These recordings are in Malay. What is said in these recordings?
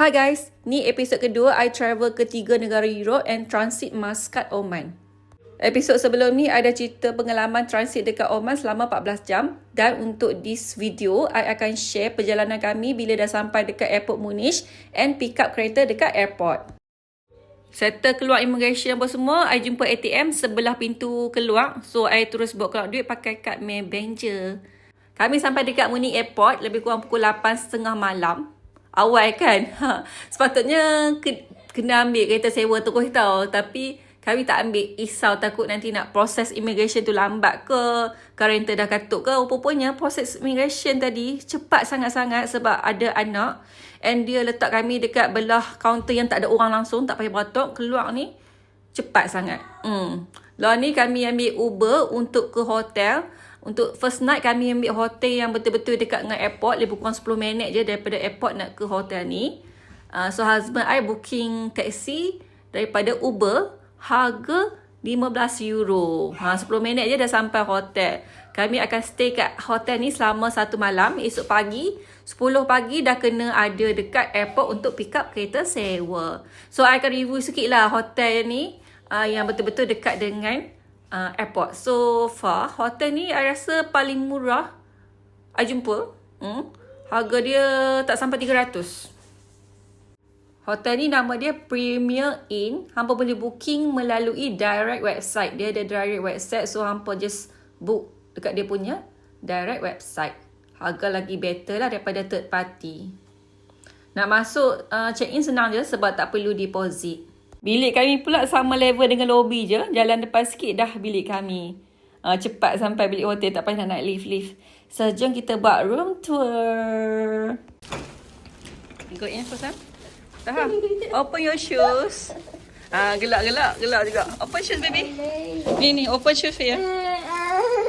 Hi guys, ni episod kedua I travel ke tiga negara Europe and transit Muscat, Oman. Episod sebelum ni ada cerita pengalaman transit dekat Oman selama 14 jam dan untuk this video I akan share perjalanan kami bila dah sampai dekat airport Munich and pick up kereta dekat airport. Settle keluar immigration apa semua, I jumpa ATM sebelah pintu keluar. So, I terus bawa keluar duit pakai kad Maybank je. Kami sampai dekat Munich Airport lebih kurang pukul 8.30 malam awal kan. Ha, sepatutnya ke, kena ambil kereta sewa terus tau. Tapi kami tak ambil isau takut nanti nak proses immigration tu lambat ke. Karantina dah katuk ke. Rupanya proses immigration tadi cepat sangat-sangat sebab ada anak. And dia letak kami dekat belah kaunter yang tak ada orang langsung. Tak payah beratuk. Keluar ni cepat sangat. Hmm. Lalu ni kami ambil Uber untuk ke hotel. Untuk first night kami ambil hotel yang betul-betul dekat dengan airport. Lebih kurang 10 minit je daripada airport nak ke hotel ni. Uh, so husband I booking taxi daripada Uber. Harga 15 euro. Ha, 10 minit je dah sampai hotel. Kami akan stay kat hotel ni selama satu malam. Esok pagi, 10 pagi dah kena ada dekat airport untuk pick up kereta sewa. So, I akan review sikit lah hotel ni uh, yang betul-betul dekat dengan uh, airport. So far, hotel ni I rasa paling murah I jumpa. Hmm. Harga dia tak sampai 300. Hotel ni nama dia Premier Inn. Hampa boleh booking melalui direct website. Dia ada direct website. So, hampa just book dekat dia punya direct website. Harga lagi better lah daripada third party. Nak masuk uh, check-in senang je sebab tak perlu deposit. Bilik kami pula sama level dengan lobby je. Jalan depan sikit dah bilik kami. Uh, cepat sampai bilik hotel tak payah nak naik lift-lift. So, jom kita buat room tour. Go in first, Sam. Tahan. Open your shoes. Ah, uh, gelak, gelak, gelak juga. Open shoes, baby. Ni, ni. Open shoes here.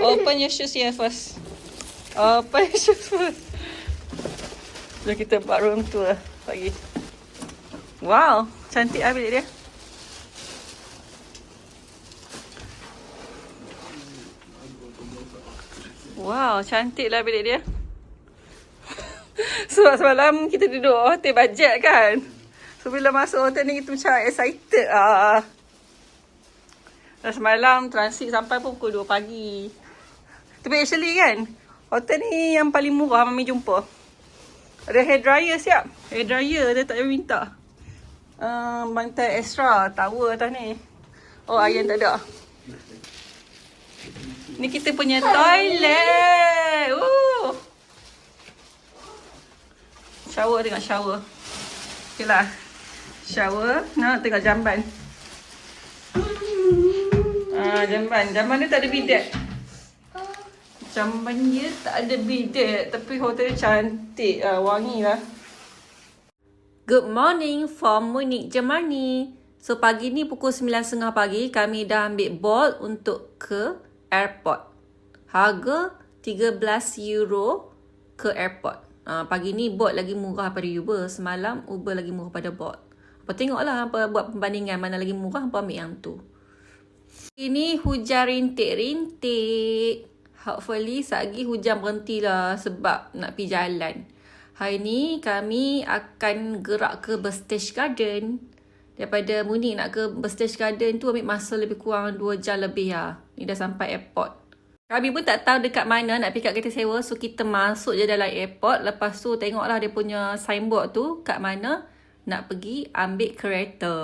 Open your shoes here first. Open your shoes first. Jom kita buat room tour pagi. Wow, cantik lah bilik dia. Wow, cantik lah bilik dia. Sebab semalam kita duduk hotel bajet kan. So bila masuk hotel ni kita macam excited ah. Dan semalam transit sampai pun pukul 2 pagi. Tapi actually kan, hotel ni yang paling murah Mami jumpa. Ada hair dryer siap. Hair dryer dia tak payah minta. Um, bantai extra, tower atas ni. Oh, ayam tak ada. Ni kita punya toilet. Woo. Shower tengok shower. Okay lah. Shower. Nak tengok jamban. Ah, jamban. Jamban dia tak ada bidet. Jamban dia tak ada bidet. Tapi hotel dia cantik lah. Wangi lah. Good morning from Munich, Germany. So pagi ni pukul 9.30 pagi kami dah ambil bolt untuk ke airport. Harga 13 euro ke airport. Uh, pagi ni Bolt lagi murah pada Uber. Semalam Uber lagi murah pada Bolt. Apa tengoklah apa buat perbandingan mana lagi murah apa ambil yang tu. Ini hujan rintik-rintik. Hopefully sagi hujan berhenti lah sebab nak pergi jalan. Hari ni kami akan gerak ke Bestage Garden. Daripada Munich nak ke Bestage Garden tu ambil masa lebih kurang 2 jam lebih lah. Ni dah sampai airport. Kami pun tak tahu dekat mana nak pick up kereta sewa. So kita masuk je dalam airport. Lepas tu tengoklah dia punya signboard tu kat mana nak pergi ambil kereta.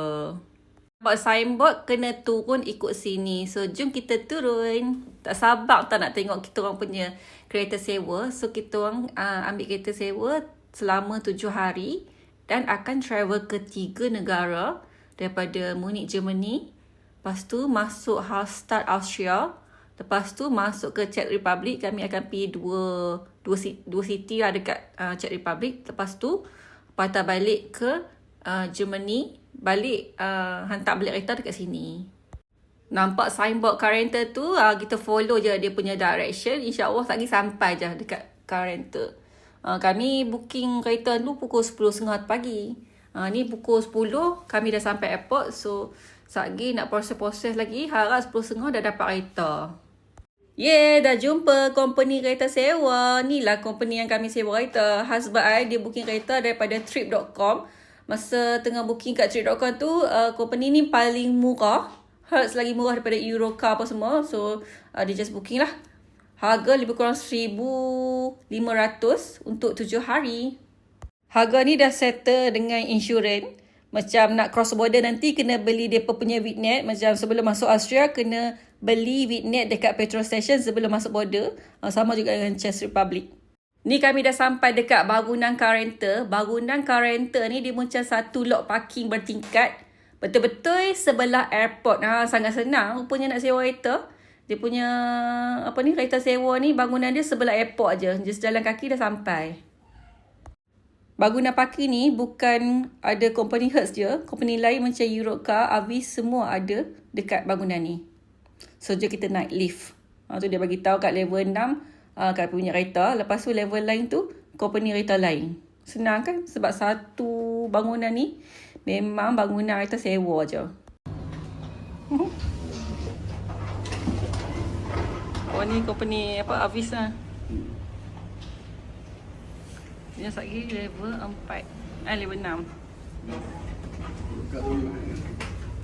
Nampak signboard kena turun ikut sini. So jom kita turun. Tak sabar tak nak tengok kita orang punya kereta sewa. So kita orang uh, ambil kereta sewa selama tujuh hari. Dan akan travel ke tiga negara. Daripada Munich, Germany. Lepas tu masuk Hallstatt, Austria. Lepas tu masuk ke Czech Republic. Kami akan pergi dua, dua, dua city lah dekat uh, Czech Republic. Lepas tu patah balik ke uh, Germany. Balik uh, hantar balik kereta dekat sini. Nampak signboard car rental tu. Uh, kita follow je dia punya direction. InsyaAllah tak lagi sampai je dekat car rental. Uh, kami booking kereta tu pukul 10.30 pagi. Uh, ni pukul 10 kami dah sampai airport. So, lagi nak proses-proses lagi. Harap 10.30 dah dapat kereta. Yeah, dah jumpa company kereta sewa. Ni lah company yang kami sewa kereta. Husband I, dia booking kereta daripada trip.com. Masa tengah booking kat trip.com tu, uh, company ni paling murah. Hertz lagi murah daripada Eurocar apa semua. So, uh, dia just booking lah. Harga lebih kurang RM1,500 untuk tujuh hari. Harga ni dah settle dengan insurans. Macam nak cross border nanti kena beli dia punya Vidnet. Macam sebelum masuk Austria kena beli Vidnet dekat petrol station sebelum masuk border. Uh, sama juga dengan Czech Republic. Ni kami dah sampai dekat bangunan car rental. Bangunan car rental ni dia macam satu lot parking bertingkat. Betul-betul sebelah airport. Ha, sangat senang rupanya nak sewa kereta. Dia punya apa ni kereta sewa ni bangunan dia sebelah airport je. Just jalan kaki dah sampai. Bangunan parking ni bukan ada company Hertz je. Company lain macam Eurocar, Avis semua ada dekat bangunan ni. So, je kita naik lift. Ha, tu dia bagi tahu kat level 6 uh, kat punya kereta. Lepas tu level lain tu company kereta lain. Senang kan? Sebab satu bangunan ni memang bangunan kereta sewa je. Oh ni company apa Avis lah. Yang lagi level 4. Eh level 6.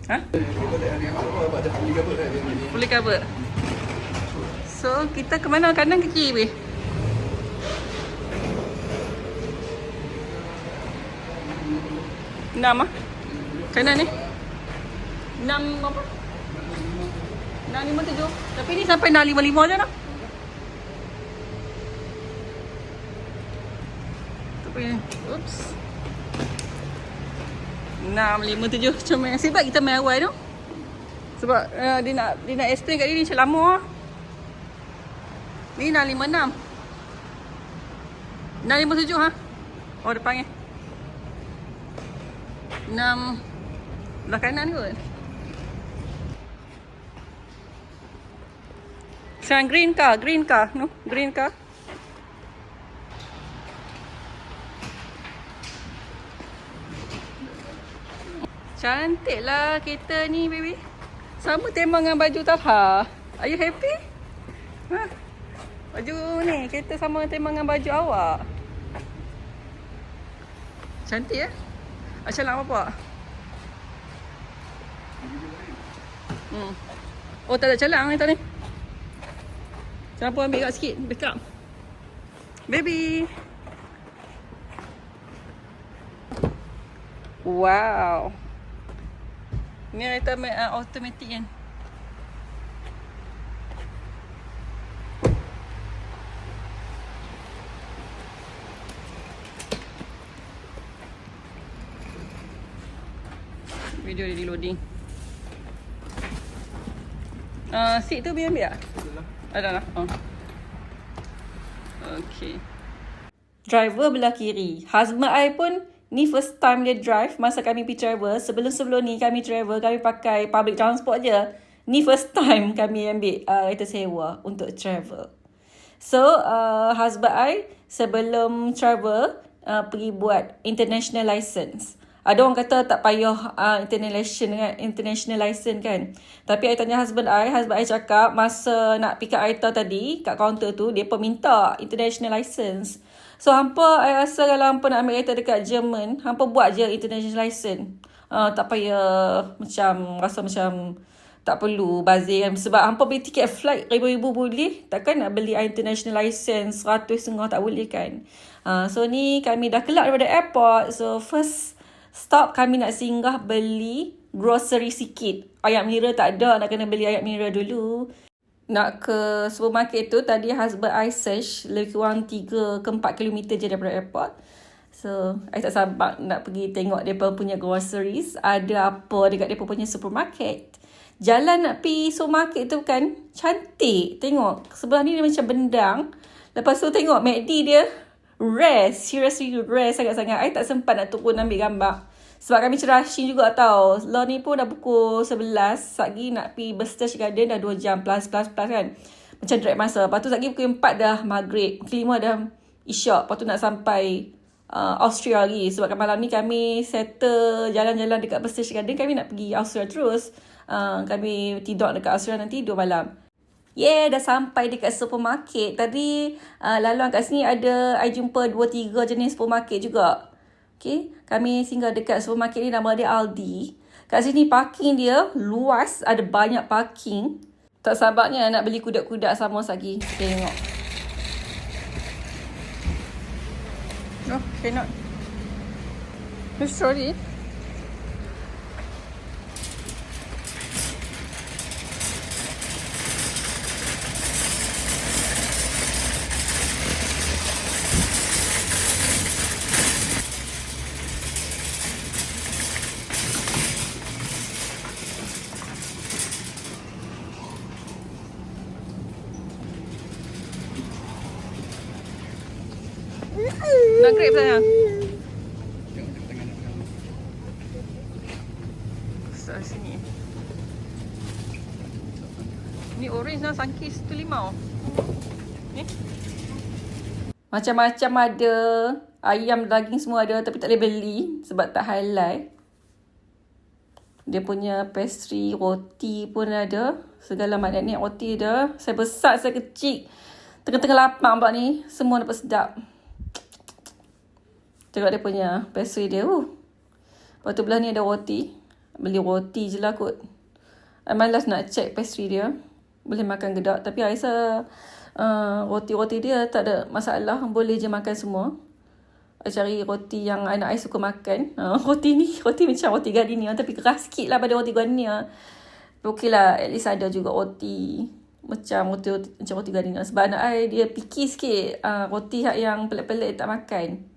Ha? Boleh cover. So, kita ke mana? Kanan ke kiri? Enam ah? Kanan ni? Enam apa? Enam lima tujuh. Tapi ni sampai enam lima lima je lah. Tapi, oops. Enam lima tujuh. Cuma yang sebab kita main awal tu. Sebab uh, dia nak dia nak explain kat dia ni macam lama lah. Ni 656. 657 ha? Oh depan ni. 6 belah kanan kot. Sekarang green car, green car, no? Green car. Cantik lah kereta ni baby. Sama tema dengan baju Talha. Are you happy? Ha? Baju ni, kereta sama tema dengan baju awak. Cantik ya? Macam lah apa? Hmm. Oh tak ada calang ni tadi. Kenapa ambil kat sikit? Backup. Baby. Wow. Ni kereta uh, automatic kan? Video dia loading. Uh, seat tu biar ambil tak? Ada lah. Oh. Okay. Driver belah kiri. Husband I pun ni first time dia drive masa kami pergi travel. Sebelum-sebelum ni kami travel, kami pakai public transport je. Ni first time kami ambil uh, kereta sewa untuk travel. So, uh, husband I sebelum travel uh, pergi buat international license. Ada orang kata tak payah uh, international international license kan. Tapi I tanya husband I, husband I cakap masa nak pick up kereta tadi kat kaunter tu, dia pun minta international license. So hampa I rasa kalau hampa nak ambil kereta dekat Jerman, hampa buat je international license. Uh, tak payah macam rasa macam tak perlu bazir kan. Sebab hampa beli tiket flight ribu-ribu boleh. Takkan nak beli international license ratus setengah tak boleh kan. Uh, so ni kami dah kelak daripada airport. So first stop kami nak singgah beli grocery sikit. Ayam mineral tak ada, nak kena beli ayam mineral dulu. Nak ke supermarket tu, tadi husband I search lebih kurang 3 ke 4 km je daripada airport. So, I tak sabar nak pergi tengok mereka punya groceries. Ada apa dekat mereka punya supermarket. Jalan nak pergi supermarket tu kan, cantik. Tengok, sebelah ni dia macam bendang. Lepas tu tengok MACD dia, rare, seriously rare sangat-sangat. I tak sempat nak turun ambil gambar. Sebab kami rushing juga tau. Law ni pun dah pukul 11. Sagi nak pergi Bestage Garden dah 2 jam plus plus plus kan. Macam drag masa. Lepas tu sagi pukul 4 dah maghrib. Pukul 5 dah isyak. Lepas tu nak sampai uh, Austria lagi. Sebab kan malam ni kami settle jalan-jalan dekat Bestage Garden. Kami nak pergi Austria terus. Uh, kami tidur dekat Austria nanti 2 malam. Yeah, dah sampai dekat supermarket. Tadi uh, laluan kat sini ada I jumpa 2 3 jenis supermarket juga. Okay, kami singgah dekat supermarket ni nama dia Aldi. Kat sini parking dia luas, ada banyak parking. Tak sabarnya nak beli kuda-kuda sama lagi. Kita tengok. Oh, cannot. Sorry. Nak grab sayang? Besar sini. Ni orange lah sangkis tu lima. Ni. Macam-macam ada. Ayam, daging semua ada tapi tak boleh beli sebab tak halal. Dia punya pastry, roti pun ada. Segala maknanya roti ada. Saya besar, saya kecil. Tengah-tengah lapar nampak ni. Semua dapat sedap. Tengok dia punya pastry dia. Uh. Lepas tu belah ni ada roti. Beli roti je lah kot. I malas nak check pastry dia. Boleh makan gedak. Tapi I rasa uh, roti-roti dia tak ada masalah. Boleh je makan semua. I cari roti yang anak I suka makan. Uh, roti ni, roti macam roti gardenia. Tapi keras sikit lah pada roti gardenia. Okey lah, at least ada juga roti macam roti, roti macam roti gardenia. Sebab anak I dia picky sikit. Uh, roti yang pelik-pelik tak makan.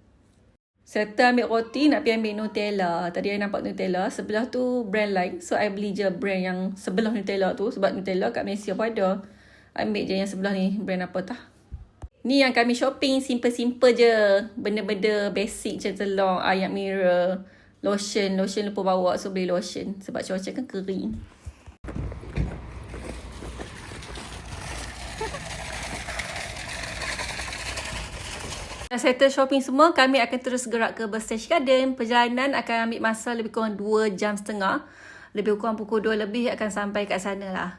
Serta ambil roti nak pergi ambil Nutella. Tadi saya nampak Nutella. Sebelah tu brand lain. So I beli je brand yang sebelah Nutella tu. Sebab Nutella kat Malaysia pun ada. Ambil je yang sebelah ni. Brand apa tah. Ni yang kami shopping. Simple-simple je. Benda-benda basic je telur. Ayam mirror. Lotion. Lotion lupa bawa. So beli lotion. Sebab cuaca kan kering. Settle shopping semua, kami akan terus gerak ke Burstage Garden. Perjalanan akan ambil masa lebih kurang 2 jam setengah. Lebih kurang pukul 2 lebih akan sampai kat sana lah.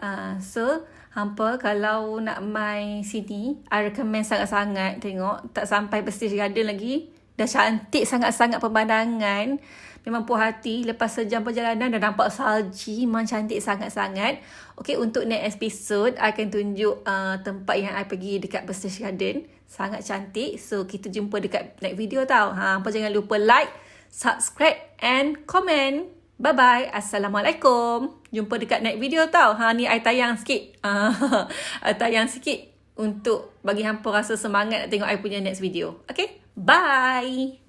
Uh, so, hampa kalau nak main sini, I recommend sangat-sangat tengok. Tak sampai Burstage Garden lagi. Dah cantik sangat-sangat pemandangan. Memang puas hati. Lepas sejam perjalanan dah nampak salji. Memang cantik sangat-sangat. Okay, untuk next episode, I akan tunjuk uh, tempat yang I pergi dekat Burstage Garden sangat cantik. So kita jumpa dekat next video tau. Ha, apa jangan lupa like, subscribe and comment. Bye bye. Assalamualaikum. Jumpa dekat next video tau. Ha ni I tayang sikit. I tayang sikit untuk bagi hampa rasa semangat nak tengok I punya next video. Okay? Bye.